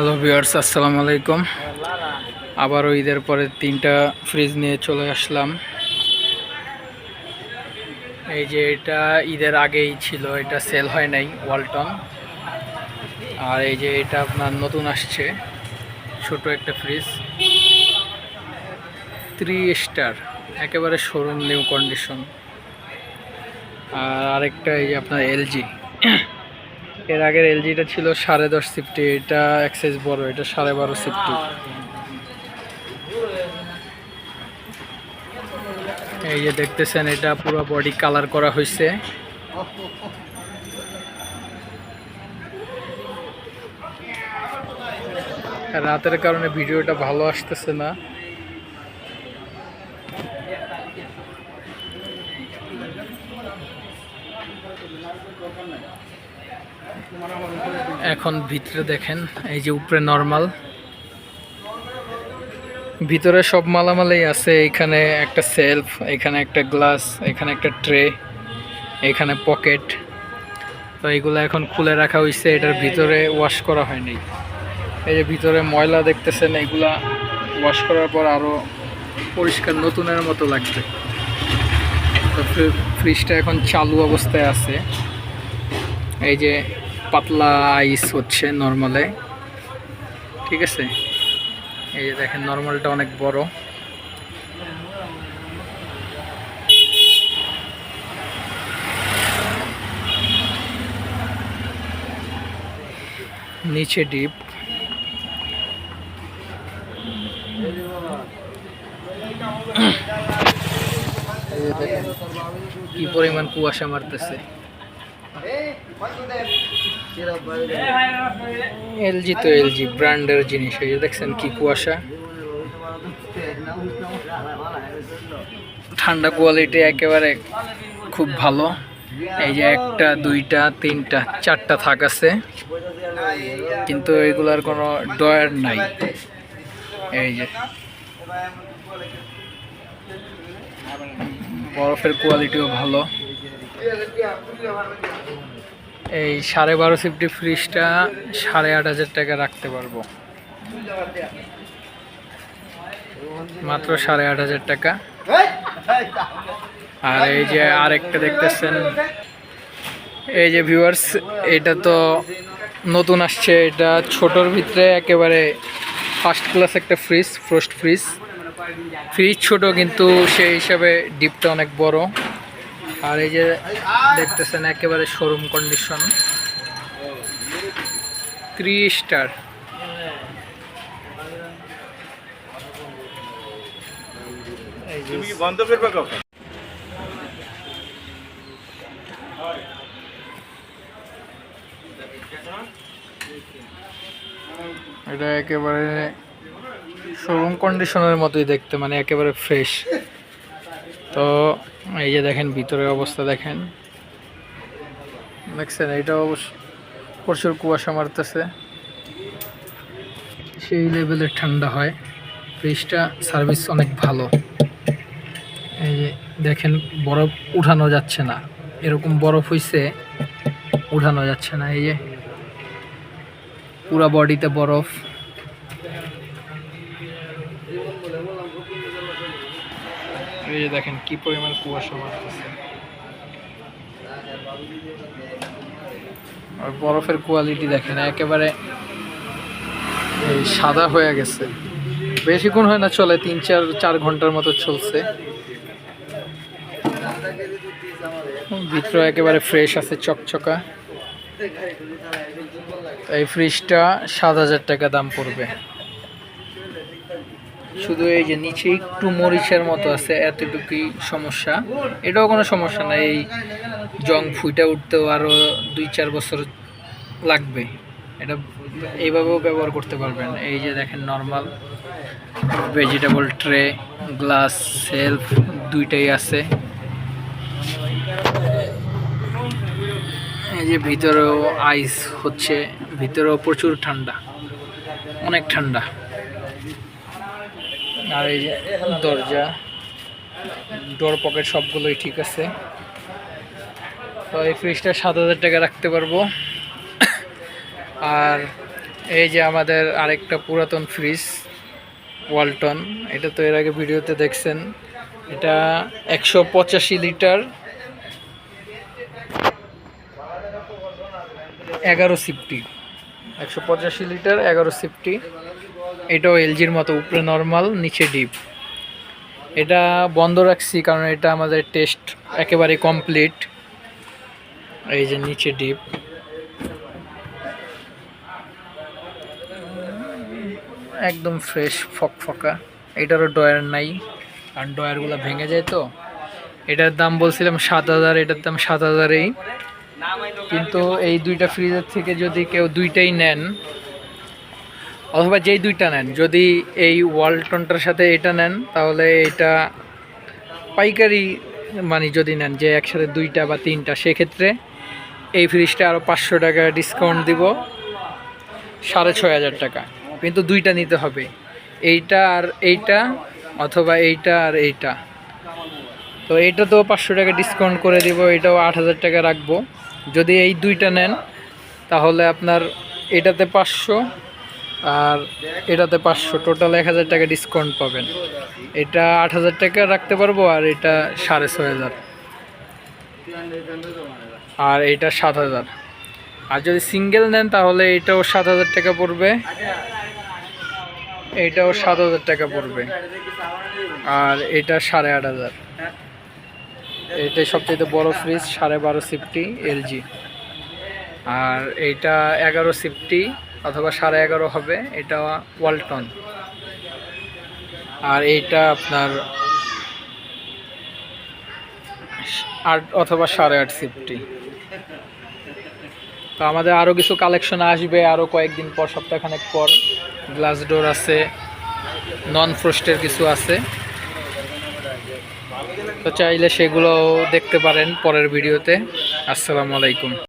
Hello viewers আসসালামু আলাইকুম। আবারও ঈদের পরে তিনটা ফ্রিজ নিয়ে চলে আসলাম। এই যে এটা ঈদের আগেই ছিল, এটা সেল হয় নাই ওয়ালটন আর এই যে এটা আপনার নতুন আসছে, ছোট একটা ফ্রিজ থ্রি স্টার একেবারে শোরুম নিউ কন্ডিশন আর আরেকটা এই যে আপনার এলজি এর আগের এলজিটা ছিল সাড়ে দশ সিফটি এটা এক্সাইজ বড়, এটা সাড়ে বারো সিফটি এই যে দেখতেছেন, এটা পুরো বডি কালার করা হয়েছে রাতের কারণে ভিডিওটা ভালো আসতেছে না। এখন ভিতরে দেখেন, এই যে উপরে নর্মাল ভিতরে সব মালামালাই আছে, এখানে একটা সেলফ এখানে একটা গ্লাস এখানে একটা ট্রে এখানে পকেট তো এইগুলো এখন খুলে রাখা হয়েছে এটার ভিতরে ওয়াশ করা হয়নি। এই যে ভিতরে ময়লা দেখতেছেন, এগুলা ওয়াশ করার পর আরও পরিষ্কার নতুনের মতো লাগবে। তো ফ্রি- ফ্রিজটা এখন চালু অবস্থায় আছে। এই যে পাতলা আইস হচ্ছে নর্মালে ঠিক আছে? এই যে দেখেন নর্মালটা অনেক বড়। নিচে ডিপ কি পরিমাণ কুয়াশা মারতেছে। এলজি তো এলজি, ব্র্যান্ডের জিনিস, এই দেখছেন কি কুয়াশা। ঠান্ডা কোয়ালিটি একেবারে খুব ভালো। এই যে একটা, দুইটা, তিনটা, চারটা থাক আছে। কিন্তু এগুলার কোনো ডয়ার নাই। এই যে। বরফের কোয়ালিটিও ভালো। এই সাড়ে বারো ফিফটি ফ্রিজটা সাড়ে আট হাজার টাকা রাখতে পারব। মাত্র সাড়ে আট হাজার টাকা। আর এই যে আরেকটা দেখতেছেন, এই যে ভিউয়ার্স এটা তো নতুন আসছে, এটা ছোটোর ভিতরে একেবারে ফার্স্ট ক্লাস একটা ফ্রিজ ফ্রোস্ট ফ্রিজ ফ্রিজ ছোট কিন্তু সেই হিসাবে ডিপটা অনেক বড়। আর এই যে দেখতেছেন একেবারে শোরুম কন্ডিশন থ্রি স্টার এটা একেবারে শোরুম কন্ডিশনের মতোই দেখতে মানে একেবারে ফ্রেশ তো এই যে দেখেন ভিতরে অবস্থা দেখেন। দেখছেন এটা অবশ্য প্রচুর কুয়াশা মারতেছে। সেই লেভেলের ঠান্ডা হয়। ফ্রিজটা সার্ভিস অনেক ভালো। এই যে দেখেন, বরফ উঠানো যাচ্ছে না। এরকম বরফ হইছে, উঠানো যাচ্ছে না। এই যে পুরা বডিতে বরফ। এই যে দেখেন কি পরিমাণ কুয়াশা মারতেছে আর বরফের কোয়ালিটি দেখেন, একেবারে এই সাদা হয়ে গেছে। বেশিক্ষণ হয় না চলে, তিন, চার চার ঘণ্টার মতো চলছে। ভিতরে একেবারে ফ্রেশ আছে, চকচকা। এই ফ্রিজটা সাত হাজার টাকা দাম পড়বে। শুধু এই যে নিচে একটু মরিচের মতো আছে, এতটুকুই সমস্যা। এটাও কোনো সমস্যা না এই জং ফুইটা উঠতেও আরও দুই চার বছর লাগবে। এটা এইভাবেও ব্যবহার করতে পারবেন। এই যে দেখেন normal vegetable tray glass shelf দুইটাই আছে। এই যে ভিতরেও আইস হচ্ছে, ভিতরেও প্রচুর ঠান্ডা, অনেক ঠান্ডা। আর এই দরজা ডোর পকেট সবগুলোই ঠিক আছে। তো এই ফ্রিজটা সাত হাজার টাকা রাখতে পারব। আর এই যে আমাদের আরেকটা পুরাতন ফ্রিজ ওয়ালটন এটা তো এর আগে ভিডিওতে দেখছেন। এটা একশো পঁচাশি লিটার, এগারো সিফটি একশো পঁচাশি লিটার, এগারো সিফটি এটাও এলজির মতো, উপরে নর্মাল নিচে ডিপ এটা বন্ধ রাখছি কারণ এটা আমাদের টেস্ট একেবারে কমপ্লিট এই যে নিচে ডিপ একদম ফ্রেশ ফকফকা। এটারও ডয়ার নাই। কারণ ডয়ারগুলো ভেঙে যায় তো। এটার দাম বলছিলাম সাত হাজার, এটার দাম সাত হাজারেই। কিন্তু এই দুইটা ফ্রিজের থেকে যদি কেউ দুইটাই নেন অথবা যেই দুইটা নেন, যদি এই ওয়ালটনটার সাথে এটা নেন, তাহলে এটা পাইকারি মানে যদি নেন, যে একসাথে দুইটা বা তিনটা, সেক্ষেত্রে এই ফ্রিজটা আরও পাঁচশো টাকা ডিসকাউন্ট দিব, সাড়ে ছয় হাজার টাকা। কিন্তু দুইটা নিতে হবে, এইটা আর এইটা অথবা এইটা আর এইটা। তো এইটা তো পাঁচশো টাকা ডিসকাউন্ট করে দিব, এটাও আট হাজার টাকা রাখব। যদি এই দুইটা নেন, তাহলে আপনার এটাতে পাঁচশো আর এটাতে পাঁচশো। টোটাল এক হাজার টাকা ডিসকাউন্ট পাবেন। এটা আট হাজার টাকা রাখতে পারব আর এটা সাড়ে ছয় হাজার। আর এটা সাত হাজার। আর যদি সিঙ্গেল নেন তাহলে এটাও সাত হাজার টাকা পড়বে। এটাও সাত হাজার টাকা পড়বে। আর এটা সাড়ে আট হাজার। এটাই সবচেয়ে বড় ফ্রিজ সাড়ে বারো সিফটি এলজি আর এইটা এগারো সিফটি অথবা সাড়ে এগারো হবে, এটা ওয়ালটন। আর এইটা আপনার আট অথবা সাড়ে আট সিফটি। তো আমাদের আরও কিছু কালেকশন আসবে আরও কয়েকদিন পর, সপ্তাহখানেক পর। গ্লাস ডোর আছে, নন ফ্রস্টের কিছু আছে। তো চাইলে সেগুলো দেখতে পারেন পরের ভিডিওতে। আসসালামু আলাইকুম।